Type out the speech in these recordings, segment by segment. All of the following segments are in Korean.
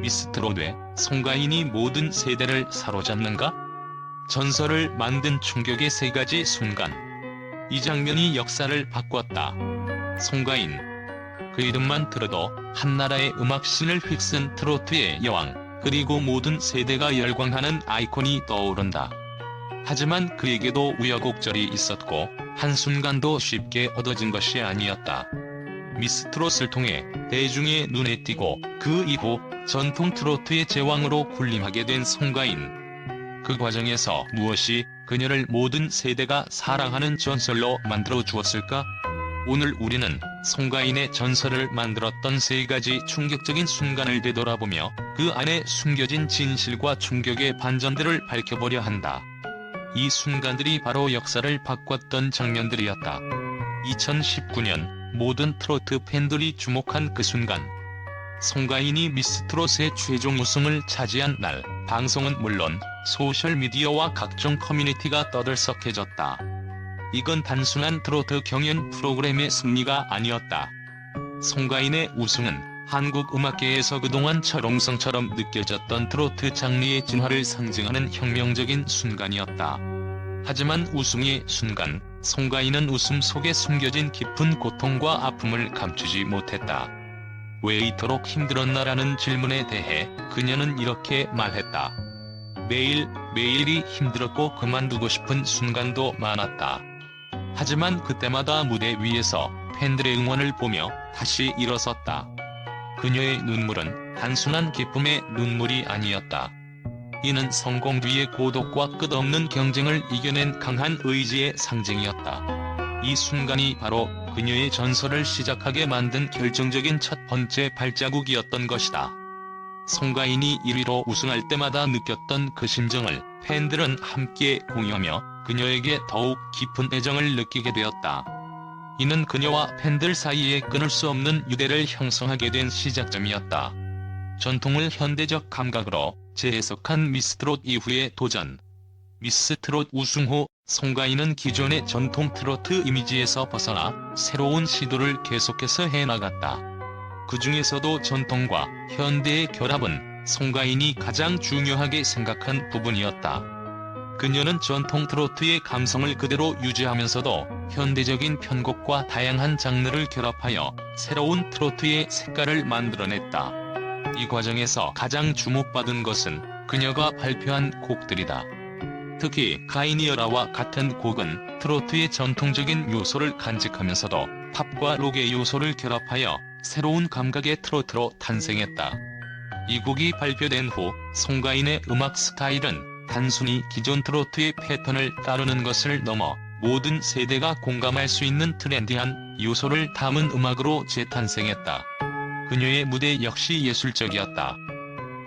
미스트롯의 송가인이 모든 세대를 사로잡는가? 전설을 만든 충격의 세 가지 순간. 이 장면이 역사를 바꿨다. 송가인. 그 이름만 들어도 한나라의 음악신을 휩쓴 트로트의 여왕, 그리고 모든 세대가 열광하는 아이콘이 떠오른다. 하지만 그에게도 우여곡절이 있었고, 한순간도 쉽게 얻어진 것이 아니었다. 미스 트롯을 통해 대중의 눈에 띄고 그 이후 전통 트로트의 제왕으로 군림하게 된 송가인. 그 과정에서 무엇이 그녀를 모든 세대가 사랑하는 전설로 만들어 주었을까? 오늘 우리는 송가인의 전설을 만들었던 세 가지 충격적인 순간을 되돌아보며 그 안에 숨겨진 진실과 충격의 반전들을 밝혀보려 한다. 이 순간들이 바로 역사를 바꿨던 장면들이었다. 2019년 모든 트로트 팬들이 주목한 그 순간. 송가인이 미스트롯의 최종 우승을 차지한 날, 방송은 물론 소셜미디어와 각종 커뮤니티가 떠들썩해졌다. 이건 단순한 트로트 경연 프로그램의 승리가 아니었다. 송가인의 우승은 한국 음악계에서 그동안 철옹성처럼 느껴졌던 트로트 장르의 진화를 상징하는 혁명적인 순간이었다. 하지만 우승의 순간, 송가인은 웃음 속에 숨겨진 깊은 고통과 아픔을 감추지 못했다. 왜 이토록 힘들었나라는 질문에 대해 그녀는 이렇게 말했다. 매일, 매일이 힘들었고 그만두고 싶은 순간도 많았다. 하지만 그때마다 무대 위에서 팬들의 응원을 보며 다시 일어섰다. 그녀의 눈물은 단순한 기쁨의 눈물이 아니었다. 이는 성공 뒤의 고독과 끝없는 경쟁을 이겨낸 강한 의지의 상징이었다. 이 순간이 바로 그녀의 전설을 시작하게 만든 결정적인 첫 번째 발자국이었던 것이다. 송가인이 1위로 우승할 때마다 느꼈던 그 심정을 팬들은 함께 공유하며 그녀에게 더욱 깊은 애정을 느끼게 되었다. 이는 그녀와 팬들 사이에 끊을 수 없는 유대를 형성하게 된 시작점이었다. 전통을 현대적 감각으로 재해석한 미스트롯 이후의 도전. 미스트롯 우승 후 송가인은 기존의 전통 트로트 이미지에서 벗어나 새로운 시도를 계속해서 해나갔다. 그 중에서도 전통과 현대의 결합은 송가인이 가장 중요하게 생각한 부분이었다. 그녀는 전통 트로트의 감성을 그대로 유지하면서도 현대적인 편곡과 다양한 장르를 결합하여 새로운 트로트의 색깔을 만들어냈다. 이 과정에서 가장 주목받은 것은 그녀가 발표한 곡들이다. 특히 가이니어라와 같은 곡은 트로트의 전통적인 요소를 간직하면서도 팝과 록의 요소를 결합하여 새로운 감각의 트로트로 탄생했다. 이 곡이 발표된 후 송가인의 음악 스타일은 단순히 기존 트로트의 패턴을 따르는 것을 넘어 모든 세대가 공감할 수 있는 트렌디한 요소를 담은 음악으로 재탄생했다. 그녀의 무대 역시 예술적이었다.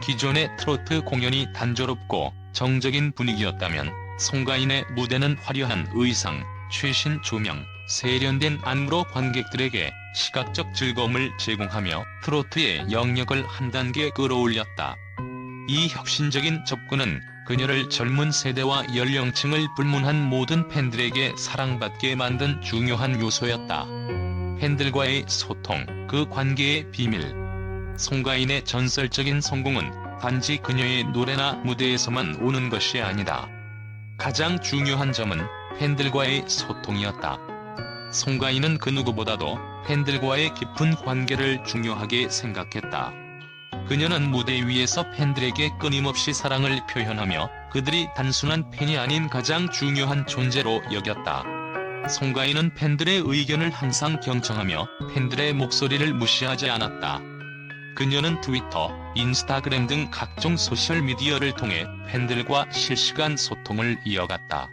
기존의 트로트 공연이 단조롭고 정적인 분위기였다면 송가인의 무대는 화려한 의상, 최신 조명, 세련된 안무로 관객들에게 시각적 즐거움을 제공하며 트로트의 영역을 한 단계 끌어올렸다. 이 혁신적인 접근은 그녀를 젊은 세대와 연령층을 불문한 모든 팬들에게 사랑받게 만든 중요한 요소였다. 팬들과의 소통, 그 관계의 비밀. 송가인의 전설적인 성공은 단지 그녀의 노래나 무대에서만 오는 것이 아니다. 가장 중요한 점은 팬들과의 소통이었다. 송가인은 그 누구보다도 팬들과의 깊은 관계를 중요하게 생각했다. 그녀는 무대 위에서 팬들에게 끊임없이 사랑을 표현하며 그들이 단순한 팬이 아닌 가장 중요한 존재로 여겼다. 송가인은 팬들의 의견을 항상 경청하며 팬들의 목소리를 무시하지 않았다. 그녀는 트위터, 인스타그램 등 각종 소셜미디어를 통해 팬들과 실시간 소통을 이어갔다.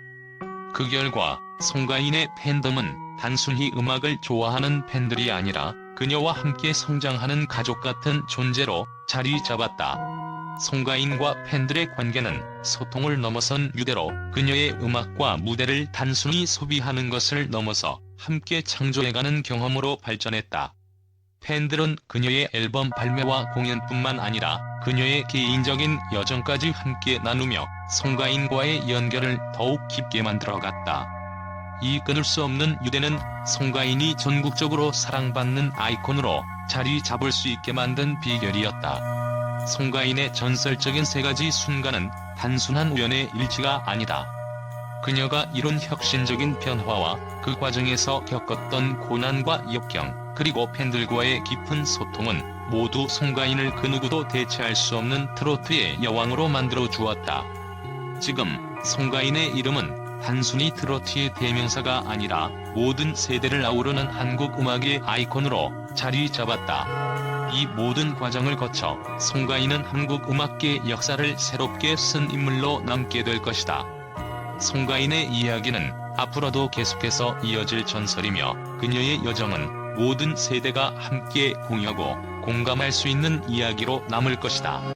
그 결과 송가인의 팬덤은 단순히 음악을 좋아하는 팬들이 아니라 그녀와 함께 성장하는 가족 같은 존재로 자리 잡았다. 송가인과 팬들의 관계는 소통을 넘어선 유대로 그녀의 음악과 무대를 단순히 소비하는 것을 넘어서 함께 창조해가는 경험으로 발전했다. 팬들은 그녀의 앨범 발매와 공연뿐만 아니라 그녀의 개인적인 여정까지 함께 나누며 송가인과의 연결을 더욱 깊게 만들어갔다. 이 끊을 수 없는 유대는 송가인이 전국적으로 사랑받는 아이콘으로 자리 잡을 수 있게 만든 비결이었다. 송가인의 전설적인 세 가지 순간은 단순한 우연의 일치가 아니다. 그녀가 이룬 혁신적인 변화와 그 과정에서 겪었던 고난과 역경, 그리고 팬들과의 깊은 소통은 모두 송가인을 그 누구도 대체할 수 없는 트로트의 여왕으로 만들어 주었다. 지금 송가인의 이름은 단순히 트로트의 대명사가 아니라 모든 세대를 아우르는 한국 음악의 아이콘으로 자리 잡았다. 이 모든 과정을 거쳐 송가인은 한국 음악계 역사를 새롭게 쓴 인물로 남게 될 것이다. 송가인의 이야기는 앞으로도 계속해서 이어질 전설이며 그녀의 여정은 모든 세대가 함께 공유하고 공감할 수 있는 이야기로 남을 것이다.